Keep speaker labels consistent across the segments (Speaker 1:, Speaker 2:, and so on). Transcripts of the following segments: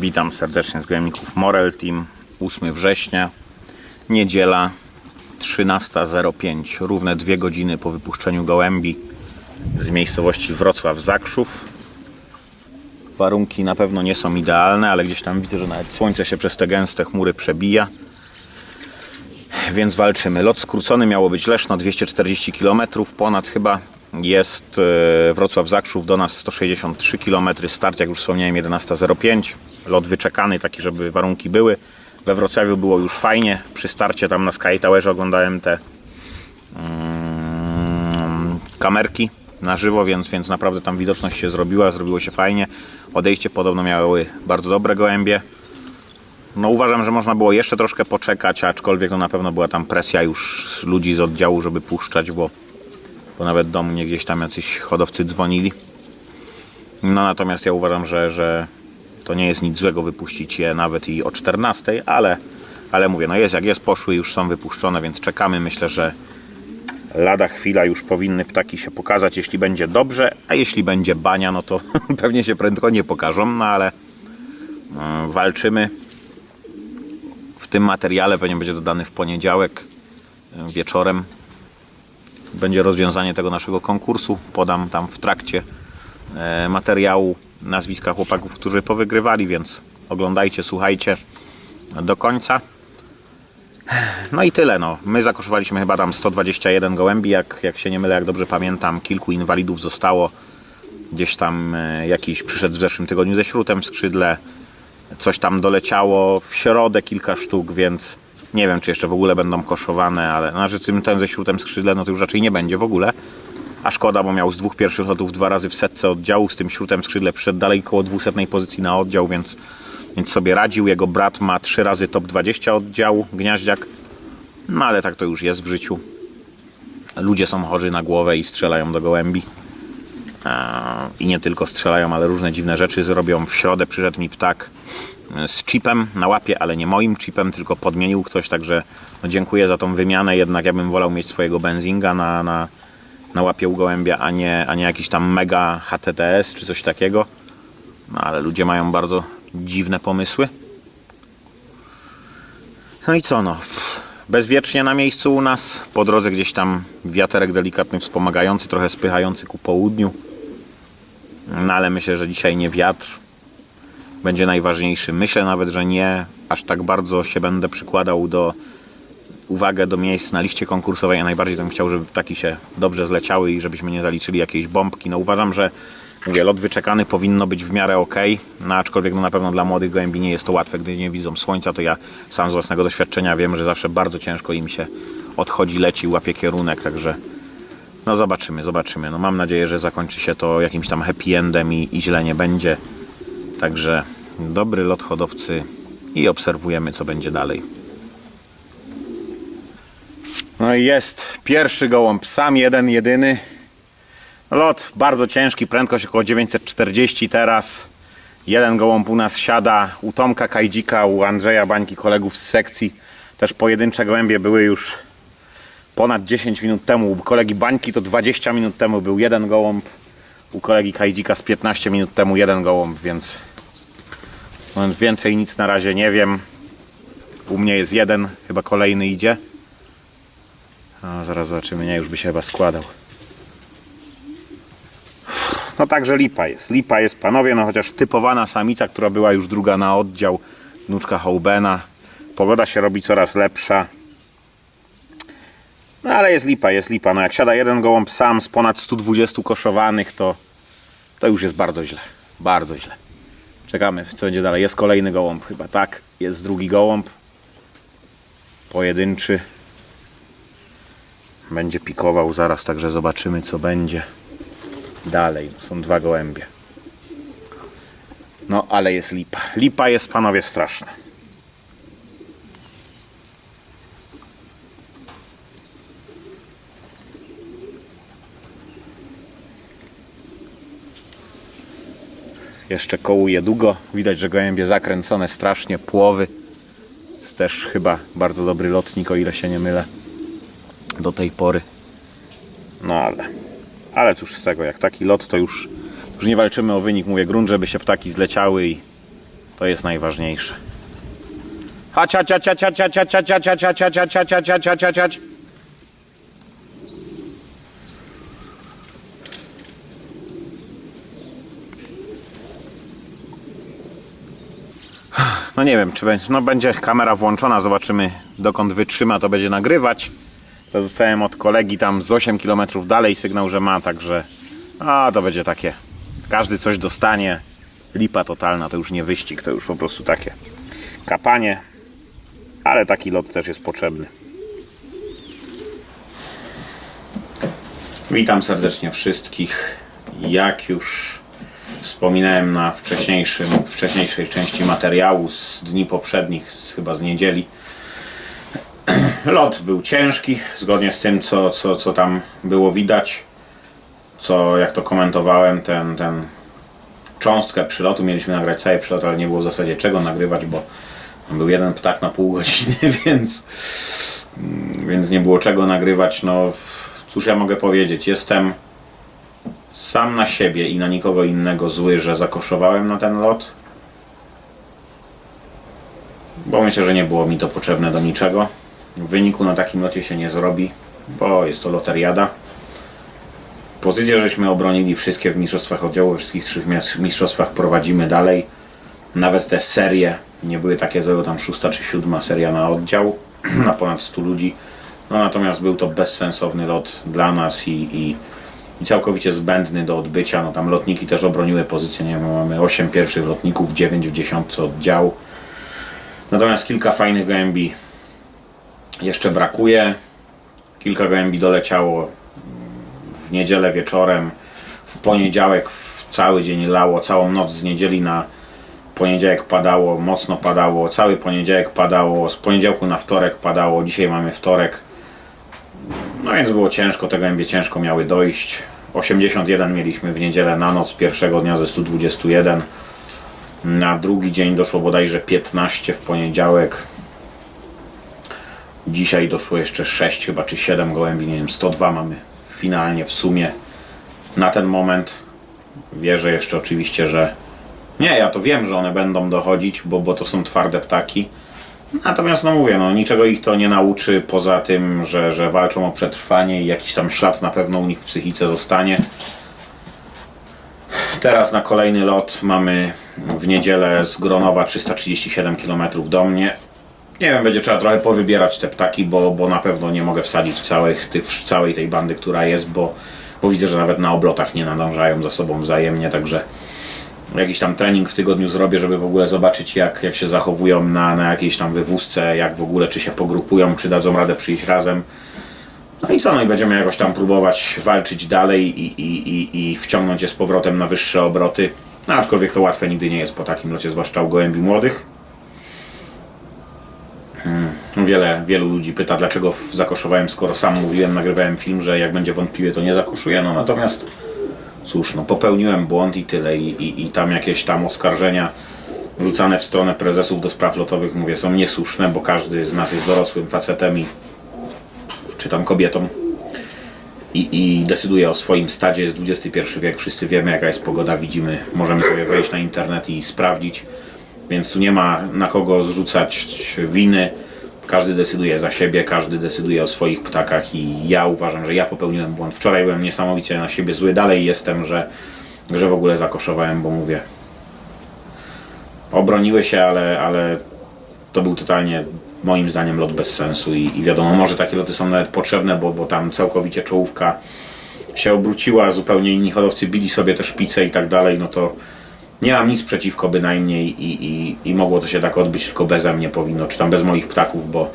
Speaker 1: Witam serdecznie z Gojemników Morel Team. 8 września, niedziela 13.05. Równe dwie godziny po wypuszczeniu gołębi z miejscowości Wrocław Zakrzów. Warunki na pewno nie są idealne, ale gdzieś tam widzę, że nawet słońce się przez te gęste chmury przebija. Więc walczymy. Lot skrócony miało być Leszno 240 km, ponad chyba jest e, Wrocław Zakrzów do nas 163 km, start jak już wspomniałem 11.05, lot wyczekany taki, żeby warunki były. We Wrocławiu było już fajnie, przy starcie tam na Sky Towerze oglądałem te mm, kamerki na żywo, więc, więc naprawdę tam widoczność się zrobiła, zrobiło się fajnie. Odejście podobno miały bardzo dobre gołębie. No uważam, że można było jeszcze troszkę poczekać, aczkolwiek no na pewno była tam presja już ludzi z oddziału, żeby puszczać, bo, bo nawet do mnie gdzieś tam jacyś hodowcy dzwonili. No natomiast ja uważam, że, że to nie jest nic złego wypuścić je nawet i o 14, ale, ale mówię, no jest jak jest, poszły już są wypuszczone, więc czekamy. Myślę, że lada chwila już powinny ptaki się pokazać, jeśli będzie dobrze, a jeśli będzie bania, no to pewnie się prędko nie pokażą, no ale mm, walczymy. W tym materiale pewnie będzie dodany w poniedziałek e, wieczorem. Będzie rozwiązanie tego naszego konkursu. Podam tam w trakcie e, materiału nazwiska chłopaków, którzy powygrywali, więc oglądajcie, słuchajcie do końca. No i tyle. No. My zakoszowaliśmy chyba tam 121 gołębi, jak, jak się nie mylę, jak dobrze pamiętam. Kilku inwalidów zostało. Gdzieś tam e, jakiś przyszedł w zeszłym tygodniu ze śrutem w skrzydle. Coś tam doleciało w środę kilka sztuk, więc nie wiem, czy jeszcze w ogóle będą koszowane, ale że tym ten ze śrutem skrzydle, no to już raczej nie będzie w ogóle. A szkoda, bo miał z dwóch pierwszych lotów dwa razy w setce oddziału, z tym śrutem skrzydle przyszedł dalej koło 200 pozycji na oddział, więc, więc sobie radził. Jego brat ma trzy razy top 20 oddziału, gniaździak. No ale tak to już jest w życiu. Ludzie są chorzy na głowę i strzelają do gołębi. Eee, I nie tylko strzelają, ale różne dziwne rzeczy zrobią. W środę przyszedł mi ptak e, z chipem na łapie, ale nie moim chipem, tylko podmienił ktoś, także no dziękuję za tą wymianę. Jednak ja bym wolał mieć swojego benzinga na, na, na łapie u gołębia, a nie, a nie jakiś tam mega HTTS czy coś takiego. No ale ludzie mają bardzo dziwne pomysły. No i co no? Bezwiecznie na miejscu u nas. Po drodze gdzieś tam wiaterek delikatny wspomagający, trochę spychający ku południu. No ale myślę, że dzisiaj nie wiatr będzie najważniejszy. Myślę nawet, że nie aż tak bardzo się będę przykładał do uwagę do miejsc na liście konkursowej. Ja najbardziej bym chciał, żeby ptaki się dobrze zleciały i żebyśmy nie zaliczyli jakiejś bombki. No uważam, że mówię, lot wyczekany powinno być w miarę ok, no aczkolwiek no na pewno dla młodych gołębi nie jest to łatwe, gdy nie widzą słońca, to ja sam z własnego doświadczenia wiem, że zawsze bardzo ciężko im się odchodzi, leci, łapie kierunek, także no zobaczymy, zobaczymy. No mam nadzieję, że zakończy się to jakimś tam happy endem i, i źle nie będzie. Także dobry lot hodowcy i obserwujemy co będzie dalej. No i jest pierwszy gołąb, sam jeden, jedyny. Lot bardzo ciężki, prędkość około 940 teraz. Jeden gołąb u nas siada, u Tomka Kajdzika, u Andrzeja Bańki, kolegów z sekcji. Też pojedyncze gołębie były już ponad 10 minut temu. U kolegi Bańki to 20 minut temu był jeden gołąb. U kolegi Kajdzika z 15 minut temu jeden gołąb, więc no, więcej nic na razie nie wiem. U mnie jest jeden, chyba kolejny idzie. A zaraz zobaczymy, nie, już by się chyba składał. No także lipa jest. Lipa jest, panowie, no chociaż typowana samica, która była już druga na oddział, wnuczka Hołbena. Pogoda się robi coraz lepsza. No ale jest lipa, jest lipa. No jak siada jeden gołąb sam z ponad 120 koszowanych, to, to już jest bardzo źle. Bardzo źle. Czekamy, co będzie dalej. Jest kolejny gołąb chyba, tak? Jest drugi gołąb. Pojedynczy. Będzie pikował zaraz, także zobaczymy co będzie dalej. Są dwa gołębie. No, ale jest lipa. Lipa jest, panowie, straszna. Jeszcze kołuje długo. Widać, że gołębie zakręcone strasznie. Płowy. Jest też chyba bardzo dobry lotnik, o ile się nie mylę. Do tej pory. No ale... Ale cóż z tego, jak taki lot to już, już nie walczymy o wynik, mówię grunt, żeby się ptaki zleciały i, To jest najważniejsze. Chodź, chodź, chodź, chodź, chodź, chodź, chodź, chodź, chodź, chodź, chodź, chodź, chodź, chodź, chodź, chodź, chodź. No nie wiem, czy będzie, no będzie kamera włączona, zobaczymy dokąd wytrzyma, to będzie nagrywać. To zostałem od kolegi tam z 8 km dalej sygnał, że ma, także a to będzie takie, każdy coś dostanie, lipa totalna, to już nie wyścig, to już po prostu takie kapanie, ale taki lot też jest potrzebny. Witam serdecznie wszystkich. Jak już wspominałem na wcześniejszym, wcześniejszej części materiału z dni poprzednich, z, chyba z niedzieli, lot był ciężki, zgodnie z tym, co, co, co tam było widać. Co, jak to komentowałem, ten, ten cząstkę przylotu, mieliśmy nagrać cały przylot, ale nie było w zasadzie czego nagrywać, bo był jeden ptak na pół godziny, więc, więc nie było czego nagrywać. No, cóż ja mogę powiedzieć, jestem sam na siebie i na nikogo innego zły, że zakoszowałem na ten lot. Bo myślę, że nie było mi to potrzebne do niczego. W wyniku na takim locie się nie zrobi, bo jest to loteriada. Pozycje żeśmy obronili wszystkie w mistrzostwach oddziału, we wszystkich trzech mistrzostwach prowadzimy dalej. Nawet te serie nie były takie złe, tam szósta czy siódma seria na oddział, na ponad 100 ludzi. No natomiast był to bezsensowny lot dla nas i, i całkowicie zbędny do odbycia. No tam lotniki też obroniły pozycję, nie wiem, mamy 8 pierwszych lotników, 9 w dziesiątce oddziału. Natomiast kilka fajnych gołębi jeszcze brakuje. Kilka gołębi doleciało w niedzielę wieczorem, w poniedziałek w cały dzień lało, całą noc z niedzieli na poniedziałek padało, mocno padało, cały poniedziałek padało, z poniedziałku na wtorek padało, dzisiaj mamy wtorek. No więc było ciężko, te gołębie ciężko miały dojść. 81 mieliśmy w niedzielę na noc pierwszego dnia ze 121. Na drugi dzień doszło bodajże 15 w poniedziałek. Dzisiaj doszło jeszcze 6 chyba czy 7 gołębi, nie wiem, 102 mamy finalnie w sumie na ten moment. Wierzę jeszcze oczywiście, że nie, ja to wiem, że one będą dochodzić, bo, bo to są twarde ptaki. Natomiast no mówię, no niczego ich to nie nauczy poza tym, że, że walczą o przetrwanie i jakiś tam ślad na pewno u nich w psychice zostanie. Teraz na kolejny lot mamy w niedzielę z Gronowa 337 km do mnie. Nie wiem, będzie trzeba trochę powybierać te ptaki, bo, bo na pewno nie mogę wsadzić całych, całej tej bandy, która jest, bo, bo widzę, że nawet na oblotach nie nadążają za sobą wzajemnie, także jakiś tam trening w tygodniu zrobię, żeby w ogóle zobaczyć jak, jak się zachowują na, na jakiejś tam wywózce, jak w ogóle, czy się pogrupują, czy dadzą radę przyjść razem. No i co, no i będziemy jakoś tam próbować walczyć dalej i, i, i, i wciągnąć je z powrotem na wyższe obroty. No, aczkolwiek to łatwe nigdy nie jest po takim locie, zwłaszcza u gołębi młodych. Hmm, Wiele, wielu ludzi pyta, dlaczego zakoszowałem, skoro sam mówiłem, nagrywałem film, że jak będzie wątpliwie, to nie zakoszuję. No natomiast cóż, no popełniłem błąd i tyle. I, i, i tam jakieś tam oskarżenia rzucane w stronę prezesów do spraw lotowych, mówię, są niesłuszne, bo każdy z nas jest dorosłym facetem i czy tam kobietą i, i decyduje o swoim stadzie. Jest XXI wiek, wszyscy wiemy jaka jest pogoda, widzimy, możemy sobie wejść na internet i sprawdzić, więc tu nie ma na kogo zrzucać winy. Każdy decyduje za siebie, każdy decyduje o swoich ptakach i ja uważam, że ja popełniłem błąd. Wczoraj byłem niesamowicie na siebie zły, dalej jestem, że, że w ogóle zakoszowałem, bo mówię, obroniły się, ale, ale to był totalnie moim zdaniem lot bez sensu i, i wiadomo, może takie loty są nawet potrzebne, bo, bo tam całkowicie czołówka się obróciła, zupełnie inni hodowcy bili sobie te szpice i tak dalej, no to nie mam nic przeciwko bynajmniej i, i, i mogło to się tak odbyć, tylko beze mnie powinno, czy tam bez moich ptaków, bo,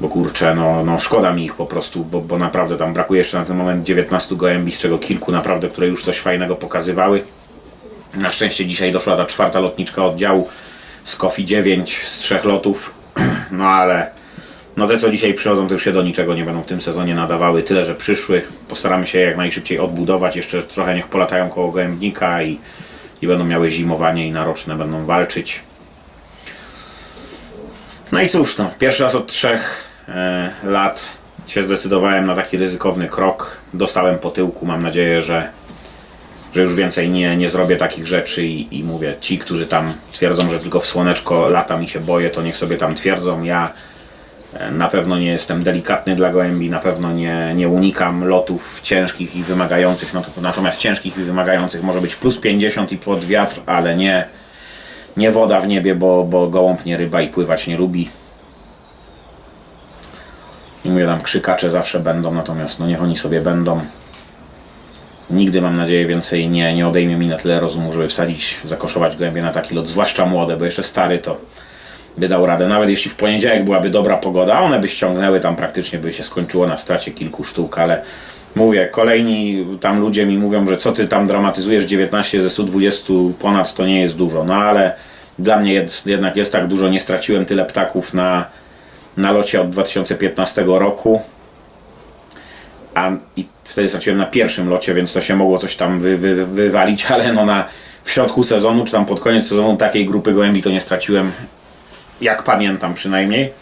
Speaker 1: bo kurczę, no, no szkoda mi ich po prostu, bo, bo naprawdę tam brakuje jeszcze na ten moment 19 gołębi, z czego kilku naprawdę, które już coś fajnego pokazywały. Na szczęście dzisiaj doszła ta czwarta lotniczka oddziału z Kofi 9 z trzech lotów. No ale no te co dzisiaj przychodzą to już się do niczego nie będą w tym sezonie nadawały. Tyle, że przyszły. Postaramy się jak najszybciej odbudować. Jeszcze trochę niech polatają koło gołębnika i, i będą miały zimowanie i naroczne będą walczyć. No i cóż, no, pierwszy raz od trzech e, lat się zdecydowałem na taki ryzykowny krok. Dostałem po tyłku, mam nadzieję, że że już więcej nie, nie zrobię takich rzeczy i, i mówię, ci, którzy tam twierdzą, że tylko w słoneczko latam i się boję, to niech sobie tam twierdzą. Ja na pewno nie jestem delikatny dla gołębi, na pewno nie, nie unikam lotów ciężkich i wymagających, no to, natomiast ciężkich i wymagających może być plus 50 i pod wiatr, ale nie, nie woda w niebie, bo, bo gołąb nie ryba i pływać nie lubi. I mówię tam krzykacze zawsze będą, natomiast no niech oni sobie będą. Nigdy mam nadzieję więcej nie, nie odejmie mi na tyle rozumu, żeby wsadzić, zakoszować gołębie na taki lot, zwłaszcza młode, bo jeszcze stary to by dał radę. Nawet jeśli w poniedziałek byłaby dobra pogoda, one by ściągnęły, tam praktycznie by się skończyło na stracie kilku sztuk, ale mówię, kolejni tam ludzie mi mówią, że co ty tam dramatyzujesz 19 ze 120 ponad to nie jest dużo, no ale dla mnie jest, jednak jest tak dużo, nie straciłem tyle ptaków na, na locie od 2015 roku. A i wtedy straciłem na pierwszym locie, więc to się mogło coś tam wy, wy, wywalić, ale no na w środku sezonu, czy tam pod koniec sezonu takiej grupy gołębi to nie straciłem, jak pamiętam przynajmniej.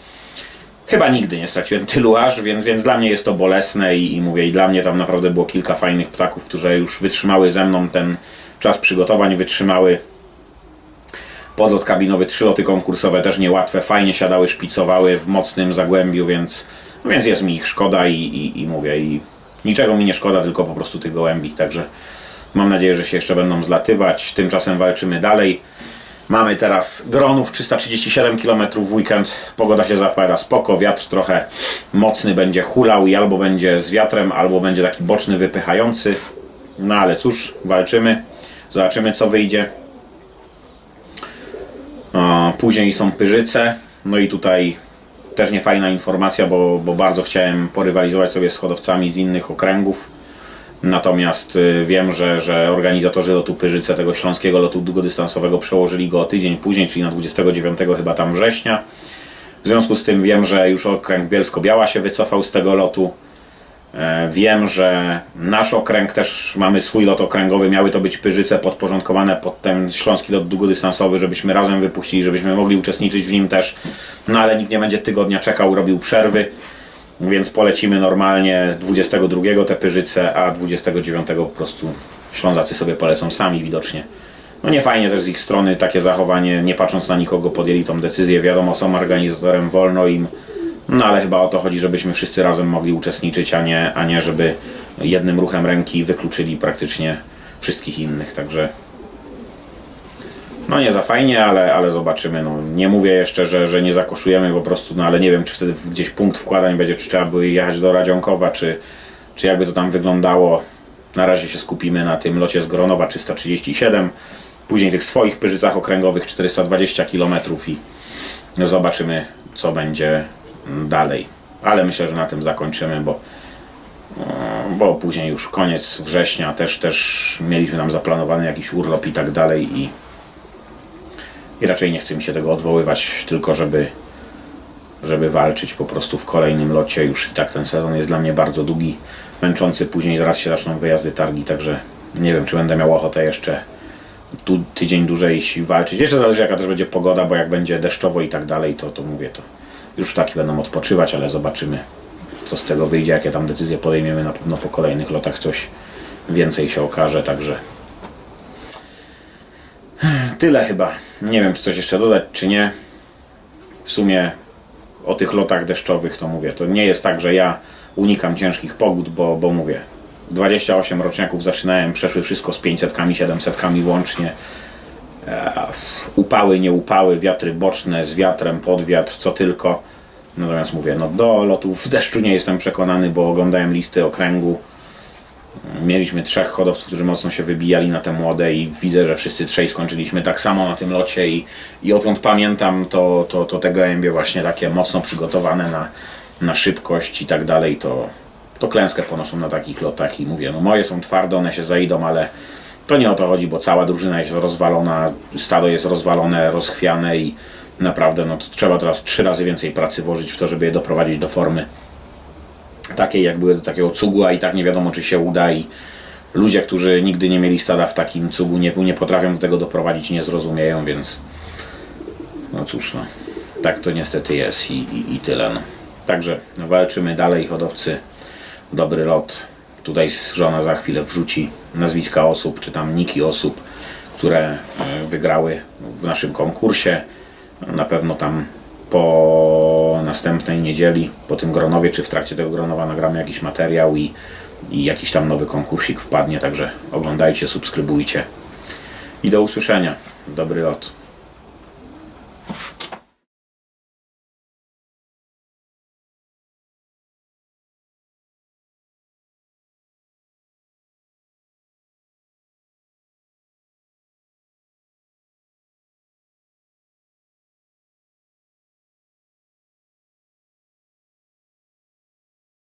Speaker 1: Chyba nigdy nie straciłem tylu aż, więc, więc dla mnie jest to bolesne i, i mówię, i dla mnie tam naprawdę było kilka fajnych ptaków, które już wytrzymały ze mną ten czas przygotowań, wytrzymały podlot kabinowy, trzy loty konkursowe też niełatwe, fajnie siadały, szpicowały w mocnym zagłębiu, więc, no więc jest mi ich szkoda i, i, i mówię, i niczego mi nie szkoda, tylko po prostu tych gołębi, także mam nadzieję, że się jeszcze będą zlatywać, tymczasem walczymy dalej. Mamy teraz dronów 337 km w weekend, pogoda się zapowiada spoko, wiatr trochę mocny będzie hulał i albo będzie z wiatrem, albo będzie taki boczny, wypychający. No ale cóż, walczymy, zobaczymy co wyjdzie. Później są Pyrzyce, no i tutaj też nie fajna informacja, bo, bo bardzo chciałem porywalizować sobie z hodowcami z innych okręgów. Natomiast y, wiem, że, że organizatorzy lotu Pyrzyce, tego śląskiego lotu długodystansowego, przełożyli go o tydzień później, czyli na 29 chyba tam września. W związku z tym wiem, że już okręg Bielsko-Biała się wycofał z tego lotu. E, Wiem, że nasz okręg też mamy swój lot okręgowy. Miały to być Pyrzyce podporządkowane pod ten śląski lot długodystansowy, żebyśmy razem wypuścili, żebyśmy mogli uczestniczyć w nim też. No ale nikt nie będzie tygodnia czekał, robił przerwy. Więc polecimy normalnie 22 te Pyrzyce, a 29 po prostu Ślązacy sobie polecą sami widocznie. No nie fajnie też z ich strony takie zachowanie, nie patrząc na nikogo podjęli tą decyzję. Wiadomo, są organizatorem, wolno im. No ale chyba o to chodzi, żebyśmy wszyscy razem mogli uczestniczyć, a nie, a nie żeby jednym ruchem ręki wykluczyli praktycznie wszystkich innych. Także no nie za fajnie, ale, ale zobaczymy. No, nie mówię jeszcze, że, że nie zakoszujemy po prostu, no ale nie wiem, czy wtedy gdzieś punkt wkładań będzie, czy trzeba by jechać do Radzionkowa, czy, czy jakby to tam wyglądało. Na razie się skupimy na tym locie z Gronowa 337, później tych swoich pyrzycach okręgowych 420 km i no zobaczymy, co będzie mm, dalej. Ale myślę, że na tym zakończymy, bo bo później już koniec września też, też mieliśmy tam zaplanowany jakiś urlop i tak dalej i, i raczej nie chce mi się tego odwoływać, tylko żeby, żeby walczyć po prostu w kolejnym locie. Już i tak ten sezon jest dla mnie bardzo długi, męczący. Później zaraz się zaczną wyjazdy targi, także nie wiem, czy będę miał ochotę jeszcze tu tydzień dłużej walczyć. Jeszcze zależy jaka też będzie pogoda, bo jak będzie deszczowo i tak dalej, to, to mówię, to już ptaki będą odpoczywać, ale zobaczymy co z tego wyjdzie, jakie tam decyzje podejmiemy. Na pewno po kolejnych lotach coś więcej się okaże, także tyle chyba. Nie wiem, czy coś jeszcze dodać, czy nie. W sumie o tych lotach deszczowych to mówię. To nie jest tak, że ja unikam ciężkich pogód, bo, bo mówię. 28 roczniaków zaczynałem, przeszły wszystko z 500, 700 łącznie. E, Upały, nie upały, wiatry boczne, z wiatrem, pod wiatr, co tylko. Natomiast mówię, no do lotów w deszczu nie jestem przekonany, bo oglądałem listy okręgu. Mieliśmy trzech hodowców, którzy mocno się wybijali na te młode i widzę, że wszyscy trzej skończyliśmy tak samo na tym locie i, i odkąd pamiętam, to, to, to te gołębie właśnie takie mocno przygotowane na, na szybkość i tak dalej, to, to klęskę ponoszą na takich lotach i mówię, no moje są twarde, one się zaidą, ale to nie o to chodzi, bo cała drużyna jest rozwalona, stado jest rozwalone, rozchwiane i naprawdę no, trzeba teraz trzy razy więcej pracy włożyć w to, żeby je doprowadzić do formy takiej, jak były do takiego cugu, a i tak nie wiadomo, czy się uda i ludzie, którzy nigdy nie mieli stada w takim cugu, nie, nie potrafią do tego doprowadzić, nie zrozumieją, więc no cóż, no, tak to niestety jest i, i, i tyle. No. Także walczymy dalej, hodowcy, dobry lot. Tutaj żona za chwilę wrzuci nazwiska osób, czy tam niki osób, które e, wygrały w naszym konkursie. Na pewno tam po następnej niedzieli, po tym gronowie, czy w trakcie tego gronowa nagramy jakiś materiał i, i jakiś tam nowy konkursik wpadnie. Także oglądajcie, subskrybujcie i do usłyszenia. Dobry lot.